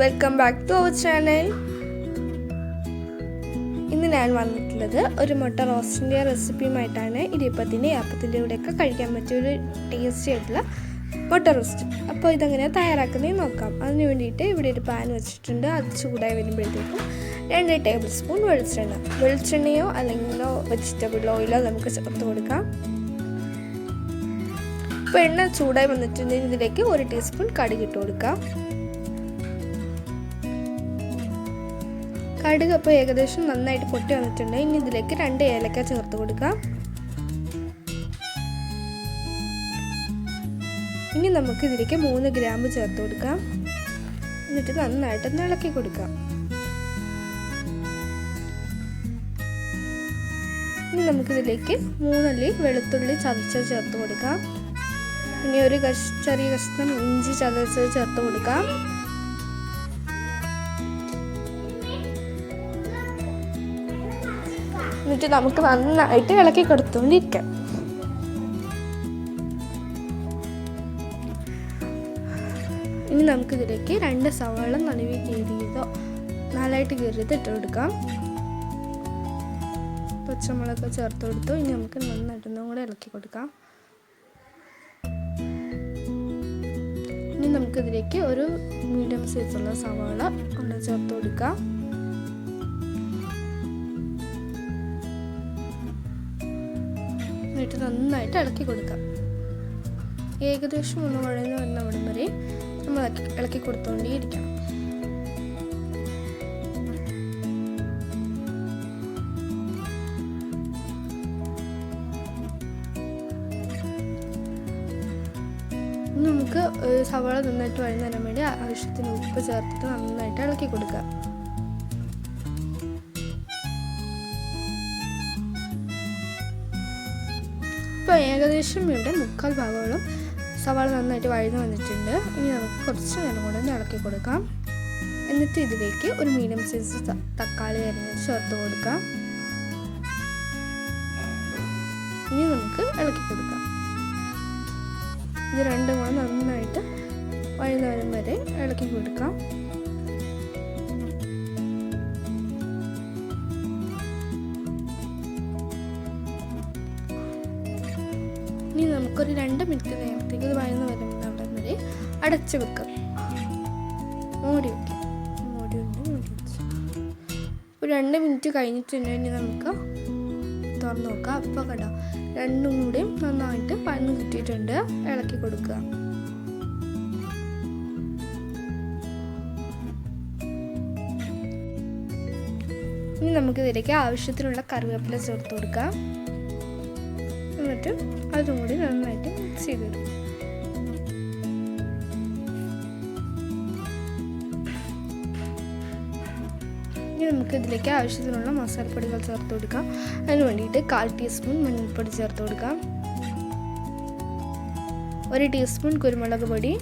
Welcome back to our channel ഇന്ന് ഞാൻ വന്നിട്ടുള്ളത് ഒരു മുട്ട റോസ്റ്റിന്റെ റെസിപ്പിയുമായിട്ടാണ്. ഇടിയപ്പത്തിന്റെ അപ്പത്തിന്റെ കൂടെയൊക്കെ കഴിക്കാൻ പറ്റിയ ഒരു ടേസ്റ്റി ആയിട്ടുള്ള മുട്ട റോസ്റ്റ് അപ്പോൾ ഇതെങ്ങനെ തയ്യാറാക്കുന്നത് നോക്കാം. അതിന് വേണ്ടിയിട്ട് ഇവിടെ ഒരു പാൻ വെച്ചിട്ടുണ്ട്. അത് ചൂടായി വരുമ്പോഴത്തേക്കും രണ്ട് ടേബിൾ സ്പൂൺ വെളിച്ചെണ്ണ. വെളിച്ചെണ്ണയോ അല്ലെങ്കിൽ വെജിറ്റബിൾ ഓയിലോ നമുക്ക് ചേർത്ത് കൊടുക്കാം. ഇപ്പോൾ എണ്ണ ചൂടായി വന്നിട്ടുണ്ടെങ്കിൽ ഇതിലേക്ക് ഒരു ടീസ്പൂൺ കടുക് ഇട്ട് കൊടുക്കാം. കടുക് അപ്പോൾ ഏകദേശം നന്നായിട്ട് പൊട്ടി വന്നിട്ടുണ്ട്. ഇനി ഇതിലേക്ക് രണ്ട് ഏലക്ക ചേർത്ത് കൊടുക്കാം. ഇനി നമുക്ക് ഇതിലേക്ക് മൂന്ന് ഗ്രാമ്പ് ചേർത്ത് കൊടുക്കാം. എന്നിട്ട് നന്നായിട്ട് ഇളക്കി കൊടുക്കാം. ഇനി നമുക്കിതിലേക്ക് മൂന്നല്ലി വെളുത്തുള്ളി ചതച്ചത് ചേർത്ത് കൊടുക്കാം. ഇനി ഒരു കഷ് ചെറിയ കഷ്ണം ഇഞ്ചി ചതച്ചത് ചേർത്ത് കൊടുക്കാം. എന്നിട്ട് നമുക്ക് നന്നായിട്ട് ഇളക്കി കൊടുത്തുകൊണ്ടിരിക്കാം. ഇനി നമുക്ക് ഇതിലേക്ക് രണ്ട് സവാള നനവി കീറിയതോ നാലായിട്ട് കീറിയത് ഇട്ട് കൊടുക്കാം. പച്ചമുളക് ചേർത്ത് കൊടുത്തു. ഇനി നമുക്ക് നന്നായിട്ടൊന്നും കൂടെ ഇളക്കി കൊടുക്കാം. ഇനി നമുക്കിതിലേക്ക് ഒരു മീഡിയം സൈസുള്ള സവാള കൊണ്ട് ചേർത്ത് കൊടുക്കാം. എന്നിട്ട് നന്നായിട്ട് ഇളക്കി കൊടുക്കാം. ഏകദേശം ഒന്ന് മുഴുവൻ വരുന്ന അവിടം വരെ നമ്മൾ ഇളക്കി കൊടുത്തുകൊണ്ടേയിരിക്കണം നമുക്ക് സവാള നന്നായിട്ട് വഴി തരാൻ വേണ്ടി ആവശ്യത്തിന് ഉപ്പ് ചേർത്തിട്ട് നന്നായിട്ട് ഇളക്കി കൊടുക്കുക ഇപ്പോൾ ഏകദേശം ഇവിടെ മുക്കാൽ ഭാഗങ്ങളും സവാള നന്നായിട്ട് വഴന്നു വന്നിട്ടുണ്ട്. ഇനി നമുക്ക് കുറച്ച് നേരം കൂടെ ഒന്ന് ഇളക്കി കൊടുക്കാം. എന്നിട്ട് ഇതിലേക്ക് ഒരു മീഡിയം സൈസ് തക്കാളി അരിഞ്ഞ് ചേർത്ത് കൊടുക്കാം. ഇനി നമുക്ക് ഇളക്കി കൊടുക്കാം. ഇത് രണ്ടും കൂടെ നന്നായിട്ട് വഴന്നു വരും വരെ ഇളക്കി കൊടുക്കാം. നമുക്കൊരു രണ്ട് മിനിറ്റ് നേരത്തേക്ക് ഇത് വഴന്ന് അവിടെ വരെ അടച്ച് വെക്കാം. മൂടി വെക്കാം. മൂടി കൊണ്ട് മൂടി വെച്ച് ഒരു രണ്ട് മിനിറ്റ് കഴിഞ്ഞിട്ട് തന്നെ നമുക്ക് തുറന്ന് നോക്കാം. അപ്പോൾ കേട്ടോ രണ്ടും കൂടിയും നന്നായിട്ട് പഴന്ന് കിട്ടിയിട്ടുണ്ട്. ഇളക്കി കൊടുക്കുക. ഇനി നമുക്ക് ഇതിലേക്ക് ആവശ്യത്തിനുള്ള കറിവേപ്പില ചേർത്ത് കൊടുക്കാം. എന്നിട്ട് അതും കൂടി നന്നായിട്ട് മിക്സ് ചെയ്തിടും ഇനി നമുക്ക് ഇതിലേക്ക് ആവശ്യത്തിനുള്ള മസാലപ്പൊടികൾ ചേർത്ത് കൊടുക്കാം. അതിന് വേണ്ടിയിട്ട് കാൽ ടീസ്പൂൺ മഞ്ഞൾപ്പൊടി ചേർത്ത് കൊടുക്കാം. ഒരു ടീസ്പൂൺ കുരുമുളക് പൊടി.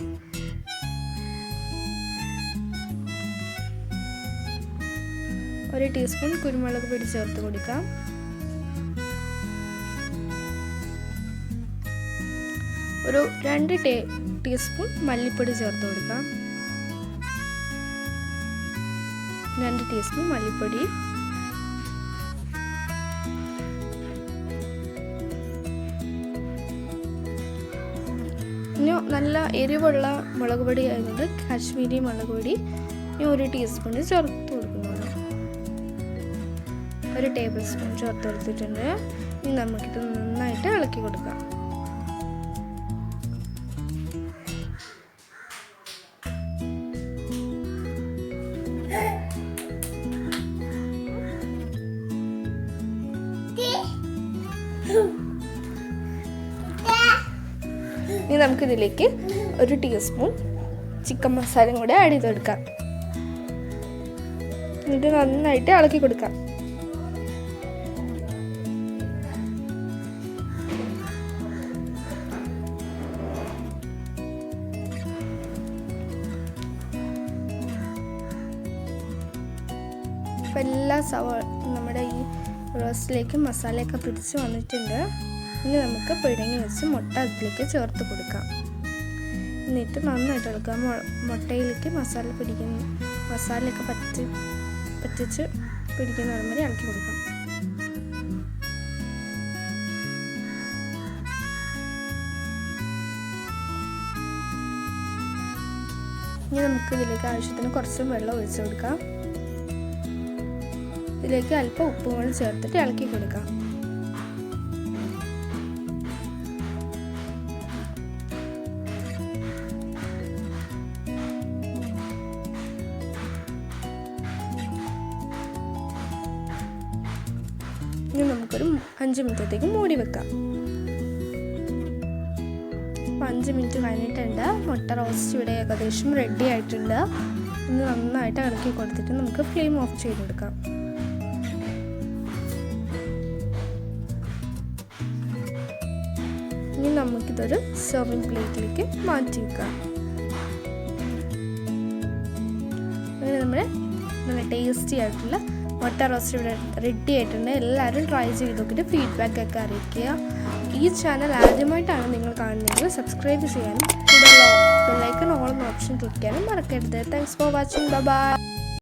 ഒരു ടീസ്പൂൺ കുരുമുളക് പൊടി ചേർത്ത് കൊടുക്കാം. ഒരു രണ്ട് ടേ ടീസ്പൂൺ മല്ലിപ്പൊടി ചേർത്ത് കൊടുക്കാം. രണ്ട് ടീസ്പൂൺ മല്ലിപ്പൊടി. ഇനി നല്ല എരിവുള്ള മുളക് പൊടി ആയതുകൊണ്ട് കാശ്മീരി മുളക് പൊടി ഇനി ഒരു ടീസ്പൂൺ ചേർത്ത് കൊടുക്കുന്നുണ്ട്. ഒരു ടേബിൾ സ്പൂൺ ചേർത്ത് കൊടുത്തിട്ടുണ്ട്. ഇനി നമുക്കിത് നന്നായിട്ട് ഇളക്കി കൊടുക്കാം. നമുക്കിതിലേക്ക് ഒരു ടീസ്പൂൺ ചിക്കൻ മസാലയും കൂടെ ആഡ് ചെയ്ത് കൊടുക്കാം എന്നിട്ട് നന്നായിട്ട് ഇളക്കി കൊടുക്കാം. എല്ലാ സവ നമ്മുടെ ഈ റോസ്റ്റിലേക്ക് മസാലയൊക്കെ പിടിച്ച് വന്നിട്ടുണ്ട്. ഇനി നമുക്ക് പിഴങ്ങി വെച്ച് മുട്ട അതിലേക്ക് ചേർത്ത് കൊടുക്കാം. എന്നിട്ട് നന്നായിട്ട് ഇളക്കുക. മുട്ടയിലേക്ക് മസാല പിടിക്കുന്ന മസാലയൊക്കെ പറ്റി പറ്റിച്ച് പിടിക്കുന്ന വരെ ഇളക്കി കൊടുക്കാം. ഇനി നമുക്ക് ഇതിലേക്ക് ആവശ്യത്തിന് കുറച്ച് വെള്ളം ഒഴിച്ചു കൊടുക്കാം. ഇതിലേക്ക് അല്പം ഉപ്പും കൂടി ചേർത്തിട്ട് ഇളക്കി കൊടുക്കാം. നമുക്കൊരു അഞ്ച് മിനിറ്റത്തേക്ക് മൂടി വെക്കാം. അപ്പോൾ അഞ്ച് മിനിറ്റ് കഴിഞ്ഞിട്ടുണ്ട്. മുട്ട റോസ്റ്റ് ഇവിടെ ഏകദേശം റെഡി ആയിട്ടുണ്ട്. ഇന്ന് നന്നായിട്ട് ഇളക്കി കൊടുത്തിട്ട് നമുക്ക് ഫ്ലെയിം ഓഫ് ചെയ്ത് കൊടുക്കാം. ഇനി നമുക്കിതൊരു സെർവിങ് പ്ലേറ്റിലേക്ക് മാറ്റി വെക്കാം. അങ്ങനെ നമ്മുടെ നല്ല ടേസ്റ്റി ആയിട്ടുള്ള മുട്ട റോസ്റ്റ് ഇവിടെ റെഡി ആയിട്ടുണ്ട്. എല്ലാവരും ട്രൈ ചെയ്ത് നോക്കിയിട്ട് ഫീഡ്ബാക്ക് ഒക്കെ അറിയിക്കുക. ഈ ചാനൽ ആദ്യമായിട്ടാണ് നിങ്ങൾ കാണുന്നതെങ്കിൽ സബ്സ്ക്രൈബ് ചെയ്യാനും ബെല്ലൈക്കൺ ഓൾ ഓപ്ഷൻ ക്ലിക്ക് ചെയ്യാനും മറക്കരുത്. Thanks for watching bye